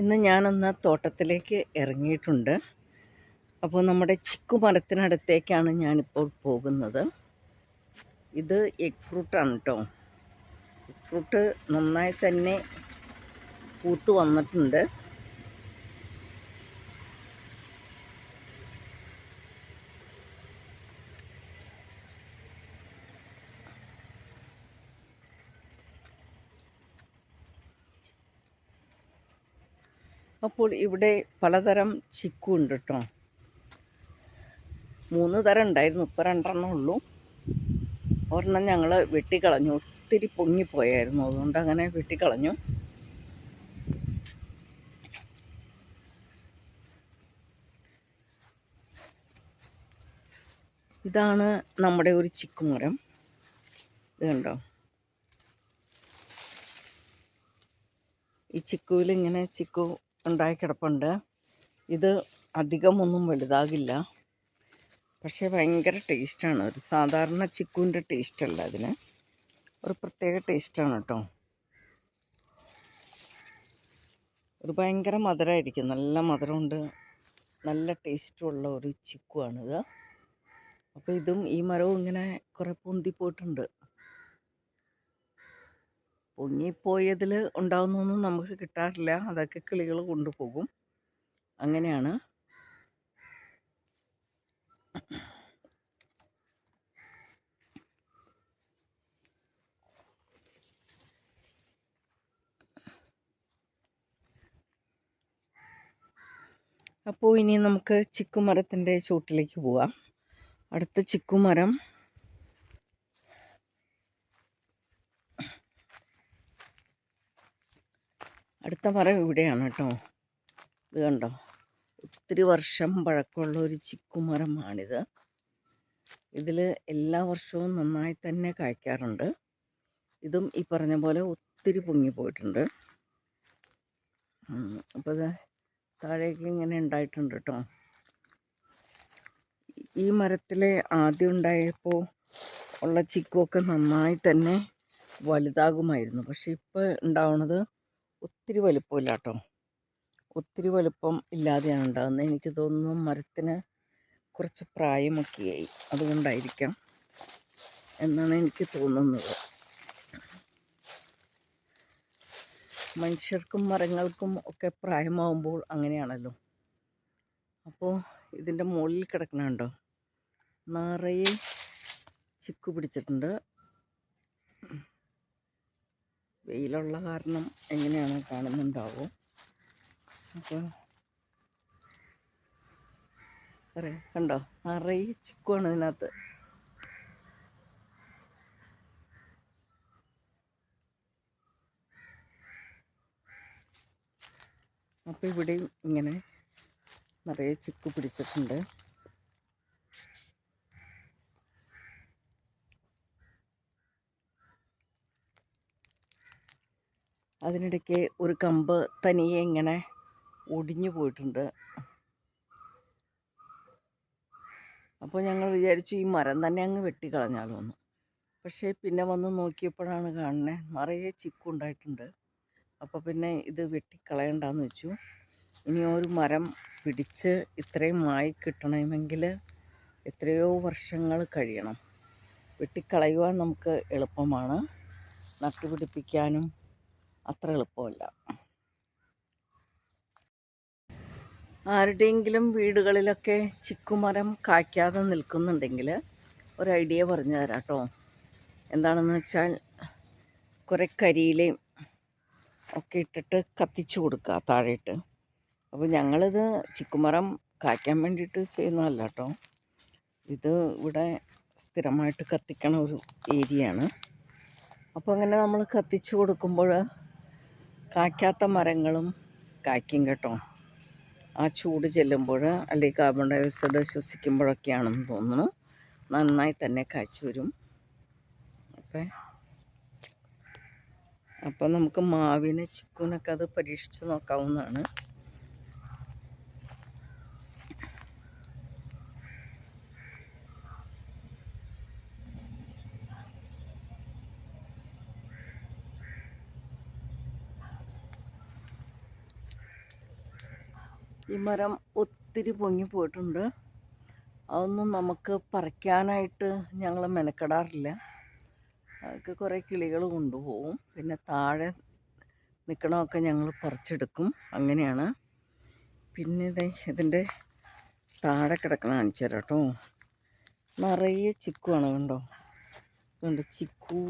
ഇന്ന് ഞാനൊന്ന് തോട്ടത്തിലേക്ക് ഇറങ്ങിയിട്ടുണ്ട്. അപ്പോൾ നമ്മുടെ ചിക്കു മരത്തിനടുത്തേക്കാണ് ഞാനിപ്പോൾ പോകുന്നത്. ഇത് എഗ് ഫ്രൂട്ടാണ് കേട്ടോ എഗ് ഫ്രൂട്ട് നന്നായി തന്നെ പൂത്ത് വന്നിട്ടുണ്ട്. അപ്പോൾ ഇവിടെ പലതരം ചിക്കു ഉണ്ട് കേട്ടോ മൂന്ന് തരം ഉണ്ടായിരുന്നു ഇപ്പം രണ്ടെണ്ണം ഉള്ളൂ. ഒരെണ്ണം ഞങ്ങൾ വെട്ടിക്കളഞ്ഞു ഒത്തിരി പൊങ്ങിപ്പോയായിരുന്നു അതുകൊണ്ട് അങ്ങനെ വെട്ടിക്കളഞ്ഞു. ഇതാണ് നമ്മുടെ ഒരു ചിക്കുമരം ഇത് കണ്ടോ? ഈ ചിക്കുവിൽ ഇങ്ങനെ ചിക്കു ഉണ്ടായി കിടപ്പുണ്ട്. ഇത് അധികമൊന്നും വലുതാകില്ല. പക്ഷേ ഭയങ്കര ടേസ്റ്റാണ്. ഒരു സാധാരണ ചിക്കുവിന്റെ ടേസ്റ്റ് അല്ല അതിന്. ഒരു പ്രത്യേക ടേസ്റ്റാണ് കേട്ടോ. ഒരു ഭയങ്കര മധുരമായിരിക്കും നല്ല മധുരമുണ്ട്. നല്ല ടേസ്റ്റുള്ള ഒരു ചിക്കുവാണിത്. അപ്പോൾ ഇതും ഈ മരവും ഇങ്ങനെ കുറേ പൊന്തിപ്പോയിട്ടുണ്ട് പൊങ്ങിപ്പോയതിൽ ഉണ്ടാകുന്നൊന്നും നമുക്ക് കിട്ടാറില്ല. അതൊക്കെ കിളികൾ കൊണ്ടുപോകും. അങ്ങനെയാണ്. അപ്പോൾ ഇനി നമുക്ക് ചിക്കുമരത്തിന്റെ ചുവട്ടിലേക്ക് പോവാം. അടുത്ത ചിക്കുമരം അടുത്ത മരം ഇവിടെയാണ് കേട്ടോ. ഇത് കണ്ടോ? ഒത്തിരി വർഷം പഴക്കമുള്ള ഒരു ചിക്കുമരമാണിത്. ഇതിൽ എല്ലാ വർഷവും നന്നായി തന്നെ കായ്ക്കാറുണ്ട്. ഇതും ഈ പറഞ്ഞ പോലെ ഒത്തിരി പൊങ്ങിപ്പോയിട്ടുണ്ട് അപ്പോൾ ഇത് താഴേക്ക് ഇങ്ങനെ ഉണ്ടായിട്ടുണ്ട് കേട്ടോ. ഈ മരത്തിലെ ആദ്യം ഉണ്ടായപ്പോൾ ഉള്ള ചിക്കുമൊക്കെ നന്നായി തന്നെ വലുതാകുമായിരുന്നു. പക്ഷേ ഇപ്പോൾ ഉണ്ടാവുന്നത് ഒത്തിരി വലുപ്പമില്ല കേട്ടോ ഒത്തിരി വലുപ്പം ഇല്ലാതെയാണ് ഉണ്ടാകുന്നത്. എനിക്ക് തോന്നുന്നു മരത്തിന് കുറച്ച് പ്രായമൊക്കെയായി. അതുകൊണ്ടായിരിക്കാം എന്നാണ് എനിക്ക് തോന്നുന്നത്. മനുഷ്യർക്കും മരങ്ങൾക്കും ഒക്കെ പ്രായമാവുമ്പോൾ അങ്ങനെയാണല്ലോ. അപ്പോൾ ഇതിന്റെ മുകളിൽ കിടക്കണുണ്ടോ നിറയെ ചിക്കു പിടിച്ചിട്ടുണ്ട്. വെയിലുള്ള കാരണം എങ്ങനെയാണ് കാണുന്നുണ്ടാവും? അപ്പോൾ അറിയാം? കണ്ടോ? നിറയെ ചിക്കുവാണ് ഇതിനകത്ത്. അപ്പോൾ ഇവിടെയും ഇങ്ങനെ നിറയെ ചിക്കു പിടിച്ചിട്ടുണ്ട്. അതിനിടയ്ക്ക് ഒരു കമ്പ് തനിയെ ഇങ്ങനെ ഒടിഞ്ഞു പോയിട്ടുണ്ട്. അപ്പോൾ ഞങ്ങൾ വിചാരിച്ചു ഈ മരം തന്നെ അങ്ങ് വെട്ടിക്കളഞ്ഞാലോ എന്ന്. പക്ഷേ പിന്നെ വന്ന് നോക്കിയപ്പോഴാണ് കാണുന്നത് നിറയെ ചിക്കുണ്ടായിട്ടുണ്ട് അപ്പോൾ പിന്നെ ഇത് വെട്ടിക്കളയണ്ടെന്ന് വെച്ചു. ഇനി ഒരു മരം പിടിച്ച് ഇത്രയും മായി കിട്ടണമെങ്കിൽ എത്രയോ വർഷങ്ങൾ കഴിയണം. വെട്ടിക്കളയുവാൻ നമുക്ക് എളുപ്പമാണ്. നട്ടുപിടിപ്പിക്കാനും അത്ര എളുപ്പമല്ല. ആരുടെയെങ്കിലും വീടുകളിലൊക്കെ ചിക്കുമരം കായ്ക്കാതെ നിൽക്കുന്നുണ്ടെങ്കിൽ ഒരു ഐഡിയ പറഞ്ഞു തരാം കേട്ടോ എന്താണെന്ന് വെച്ചാൽ കുറേ കരിയിലയും ഒക്കെ ഇട്ടിട്ട് കത്തിച്ചു കൊടുക്കുക താഴെയിട്ട്. അപ്പോൾ ഞങ്ങളിത് ചിക്കുമരം കായ്ക്കാൻ വേണ്ടിയിട്ട് ചെയ്യുന്നതല്ല കേട്ടോ ഇത് ഇവിടെ സ്ഥിരമായിട്ട് കത്തിക്കണ ഒരു ഏരിയയാണ്. അപ്പോൾ അങ്ങനെ നമ്മൾ കത്തിച്ചു കൊടുക്കുമ്പോൾ കായ്ക്കാത്ത മരങ്ങളും കായ്ക്കും കേട്ടോ. ആ ചൂട് ചെല്ലുമ്പോൾ അല്ലെങ്കിൽ കാർബൺ ഡയോക്സൈഡ് ശ്വസിക്കുമ്പോഴൊക്കെയാണെന്ന് തോന്നുന്നു. നന്നായി തന്നെ കായ്ച്ചു വരും. അപ്പം. അപ്പം നമുക്ക് മാവിനെ ചിക്കുനൊക്കെ അത് പരീക്ഷിച്ച് നോക്കാവുന്നതാണ്. മരം ഒത്തിരി പൊങ്ങി പോയിട്ടുണ്ട്. അതൊന്നും നമുക്ക് പറിക്കാനായിട്ട് ഞങ്ങൾ മെനക്കെടാറില്ല. അതൊക്കെ കുറേ കിളികൾ കൊണ്ടുപോകും. പിന്നെ താഴെ നിൽക്കണമൊക്കെ ഞങ്ങൾ പറിച്ചെടുക്കും. അങ്ങനെയാണ്. പിന്നെ ഇത് ഇതിന്റെ താഴെ കിടക്കണ കാണിച്ചു തരാം കേട്ടോ. നിറയെ ചിക്കുവാണ് കണ്ടോ? കണ്ടോ ചിക്കു.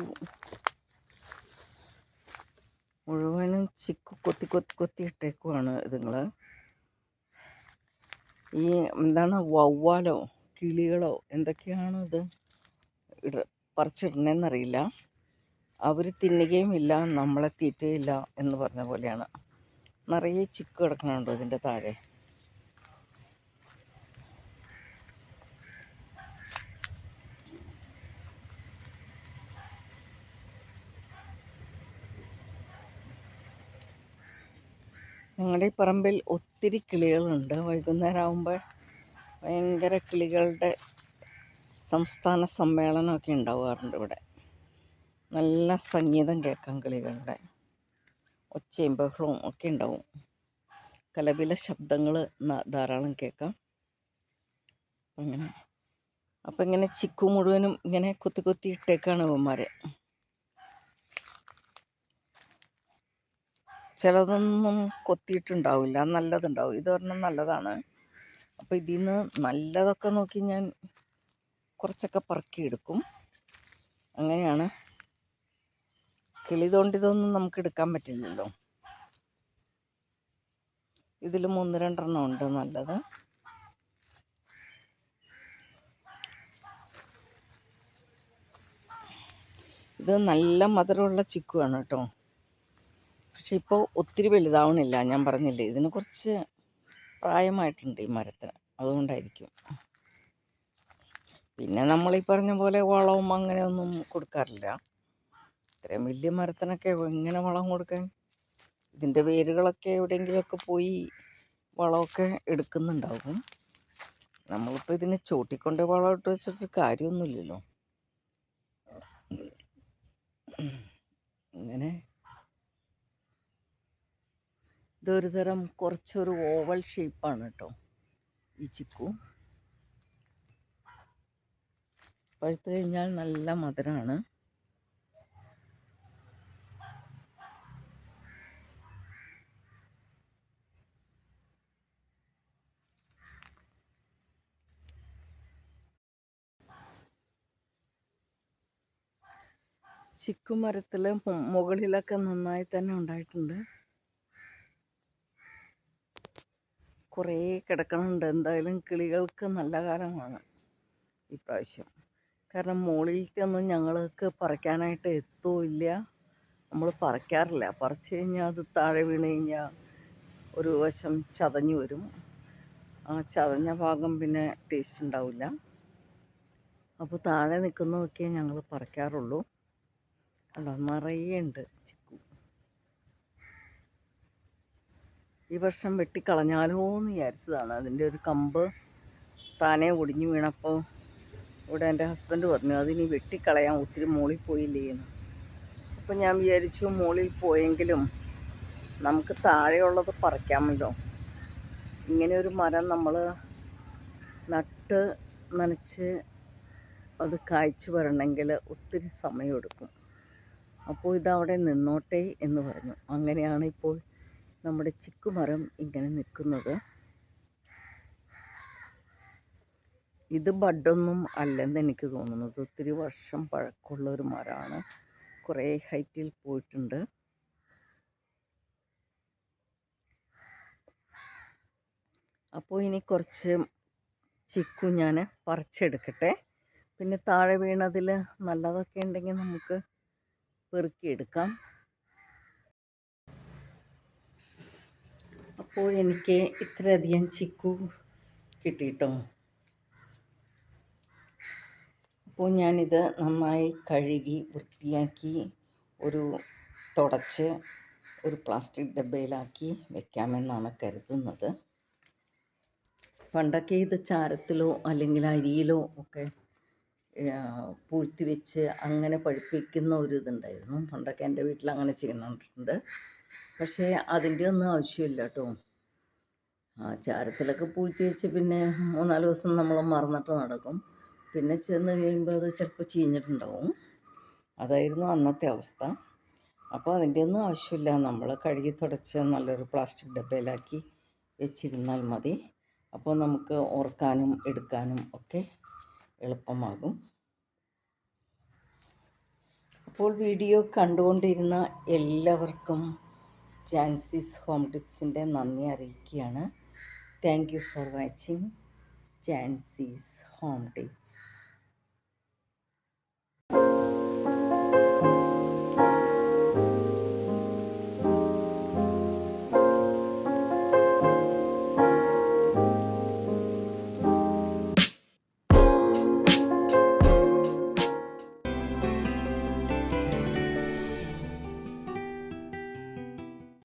മുഴുവനും ചിക്കു കൊത്തി കൊത്തി കൊത്തി ഇട്ടേക്കുവാണ് ഇതുങ്ങൾ ഈ എന്താണ് വവ്വാലോ കിളികളോ എന്തൊക്കെയാണ് ഇത് ഇട പറിച്ചിടണമെന്നറിയില്ല അവർ തിന്നുകയും ഇല്ല നമ്മളെ തീറ്റയില്ല എന്ന് പറഞ്ഞ പോലെയാണ്. നിറയെ ചിക്ക് കിടക്കണുണ്ടോ ഇതിന്റെ താഴെ. ഞങ്ങളുടെ ഈ പറമ്പിൽ ഒത്തിരി കിളികളുണ്ട്. വൈകുന്നേരം ആകുമ്പോൾ ഭയങ്കര കിളികളുടെ സംസ്ഥാന സമ്മേളനമൊക്കെ ഉണ്ടാവാറുണ്ട് ഇവിടെ. നല്ല സംഗീതം കേൾക്കാം കിളികളുടെ ഒച്ചയും ബഹളവും ഒക്കെ ഉണ്ടാവും. കലപില ശബ്ദങ്ങൾ ധാരാളം കേൾക്കാം. അങ്ങനെ അപ്പം ഇങ്ങനെ ചിക്കു മുഴുവനും ഇങ്ങനെ കുത്തി കുത്തി ഇട്ടേക്കാണ് ഇവന്മാരെ. ചിലതൊന്നും കൊത്തിയിട്ടുണ്ടാവില്ല. നല്ലതുണ്ടാവും. ഇതൊരെണ്ണം നല്ലതാണ്. അപ്പോൾ ഇതിൽ നിന്ന് നല്ലതൊക്കെ നോക്കി ഞാൻ കുറച്ചൊക്കെ പറക്കിയെടുക്കും. അങ്ങനെയാണ്. കിളി തോണ്ടിയതൊന്നും നമുക്ക് എടുക്കാൻ പറ്റില്ലല്ലോ. ഇതിൽ മൂന്ന് രണ്ടെണ്ണം ഉണ്ട് നല്ലത്. ഇത് നല്ല മധുരമുള്ള ചിക്കുവാണ് കേട്ടോ. പക്ഷെ ഇപ്പോൾ ഒത്തിരി വലുതാവണില്ല. ഞാൻ പറഞ്ഞില്ലേ ഇതിന് കുറച്ച് പ്രായമായിട്ടുണ്ട് ഈ മരത്തിന്. അതുകൊണ്ടായിരിക്കും. പിന്നെ നമ്മൾ ഈ പറഞ്ഞ പോലെ വളവും അങ്ങനെയൊന്നും കൊടുക്കാറില്ല. ഇത്രയും വലിയ മരത്തിനൊക്കെ എങ്ങനെ വളം കൊടുക്കാൻ? ഇതിന്റെ വേരുകളൊക്കെ എവിടെയെങ്കിലുമൊക്കെ പോയി വളമൊക്കെ എടുക്കുന്നുണ്ടാവും. നമ്മളിപ്പോൾ ഇതിനെ ചൂട്ടിക്കൊണ്ട് വളം ഇട്ട് വെച്ചിട്ട് കാര്യമൊന്നുമില്ലല്ലോ. അങ്ങനെ ഇതൊരു തരം കുറച്ചൊരു ഓവൽ ഷേപ്പാണ് കേട്ടോ ഈ ചിക്കു. പഴുത്ത് കഴിഞ്ഞാൽ നല്ല മധുരമാണ് ചിക്കുമരത്തിൽ മുകളിലൊക്കെ നന്നായി തന്നെ ഉണ്ടായിട്ടുണ്ട്. കുറേ കിടക്കണുണ്ട്. എന്തായാലും കിളികൾക്ക് നല്ല കാലമാണ് ഇപ്രാവശ്യം. കാരണം മുകളിലത്തെ ഒന്നും ഞങ്ങൾക്ക് പറിക്കാനായിട്ട് എത്തുമില്ല നമ്മൾ പറിക്കാറില്ല. പറിച്ചു കഴിഞ്ഞാൽ അത് താഴെ വീണ് കഴിഞ്ഞാൽ ഒരു വശം ചതഞ്ഞു വരും. ആ ചതഞ്ഞ ഭാഗം പിന്നെ ടേസ്റ്റ് ഉണ്ടാവില്ല. അപ്പോൾ താഴെ നിൽക്കുന്നതൊക്കെ ഞങ്ങൾ പറിക്കാറുള്ളൂ. അല്ല നിറയെ ഉണ്ട് ചിക്കു ഈ വർഷം വെട്ടിക്കളഞ്ഞാലോ എന്ന് വിചാരിച്ചതാണ്. അതിന്റെ ഒരു കമ്പ് താനെ ഒടിഞ്ഞു വീണപ്പോൾ ഇവിടെ എന്റെ ഹസ്ബൻഡ് പറഞ്ഞു അതിനി വെട്ടിക്കളയാൻ ഒത്തിരി മോളിൽ പോയില്ലേ എന്ന്. അപ്പോൾ ഞാൻ വിചാരിച്ചു മോളിൽ പോയെങ്കിലും നമുക്ക് താഴെയുള്ളത് പറിക്കാമല്ലോ. ഇങ്ങനെ ഒരു മരം നമ്മൾ നട്ട് നനച്ച് അത് കായ്ച്ചു വരണമെങ്കിൽ ഒത്തിരി സമയമെടുക്കും. അപ്പോൾ ഇതവിടെ നിന്നോട്ടെ എന്ന് പറഞ്ഞു. അങ്ങനെയാണ് ഇപ്പോൾ നമ്മുടെ ചിക്കുമരം ഇങ്ങനെ നിൽക്കുന്നത്. ഇത് ബഡൊന്നും അല്ലെന്ന് എനിക്ക് തോന്നുന്നത്. ഒത്തിരി വർഷം പഴക്കമുള്ള ഒരു മരമാണ്. കുറേ ഹൈറ്റിൽ പോയിട്ടുണ്ട്. അപ്പോൾ ഇനി കുറച്ച് ചിക്കു ഞാൻ പറിച്ചെടുക്കട്ടെ. പിന്നെ താഴെ വീണതിൽ നല്ലതൊക്കെ ഉണ്ടെങ്കിൽ നമുക്ക് പെറുക്കിയെടുക്കാം. അപ്പോൾ എനിക്ക് ഇത്രയധികം ചിക്കു കിട്ടിയിട്ടോ? അപ്പോൾ ഞാനിത് നന്നായി കഴുകി വൃത്തിയാക്കി ഒരു തുടച്ച് ഒരു പ്ലാസ്റ്റിക് ഡബ്ബയിലാക്കി വെക്കാമെന്നാണ് കരുതുന്നത്. പണ്ടൊക്കെ ഇത് ചാരത്തിലോ അല്ലെങ്കിൽ അരിയിലോ ഒക്കെ പൂഴ്ത്തി വെച്ച് അങ്ങനെ പഴുപ്പിക്കുന്ന ഒരു ഇതുണ്ടായിരുന്നു. പണ്ടൊക്കെ എന്റെ വീട്ടിൽ അങ്ങനെ ചെയ്യുന്നുണ്ട്. പക്ഷേ അതിന്റെ ഒന്നും ആവശ്യമില്ല കേട്ടോ ആ ചാരത്തിലൊക്കെ പൂഴ്ത്തി വെച്ച് പിന്നെ മൂന്നാൽ ദിവസം നമ്മൾ മറന്നിട്ട് നടക്കും. പിന്നെ ചെന്ന് കഴിയുമ്പോൾ അത് ചിലപ്പോൾ ചീഞ്ഞിട്ടുണ്ടാവും. അതായിരുന്നു അന്നത്തെ അവസ്ഥ. അപ്പോൾ അതിന്റെ ഒന്നും ആവശ്യമില്ല. നമ്മൾ കഴുകി തുടച്ച് നല്ലൊരു പ്ലാസ്റ്റിക് ഡബയിലാക്കി വെച്ചിരുന്നാൽ മതി. അപ്പോൾ നമുക്ക് ഓർക്കാനും എടുക്കാനും ഒക്കെ എളുപ്പമാകും. അപ്പോൾ വീഡിയോ കണ്ടുകൊണ്ടിരുന്ന എല്ലാവർക്കും ജാൻസീസ് ഹോം ടിപ്സിന്റെ നന്ദി അറിയിക്കുകയാണ്. താങ്ക് യു ഫോർ വാച്ചിങ് ജാൻസീസ് ഹോം ടിപ്സ്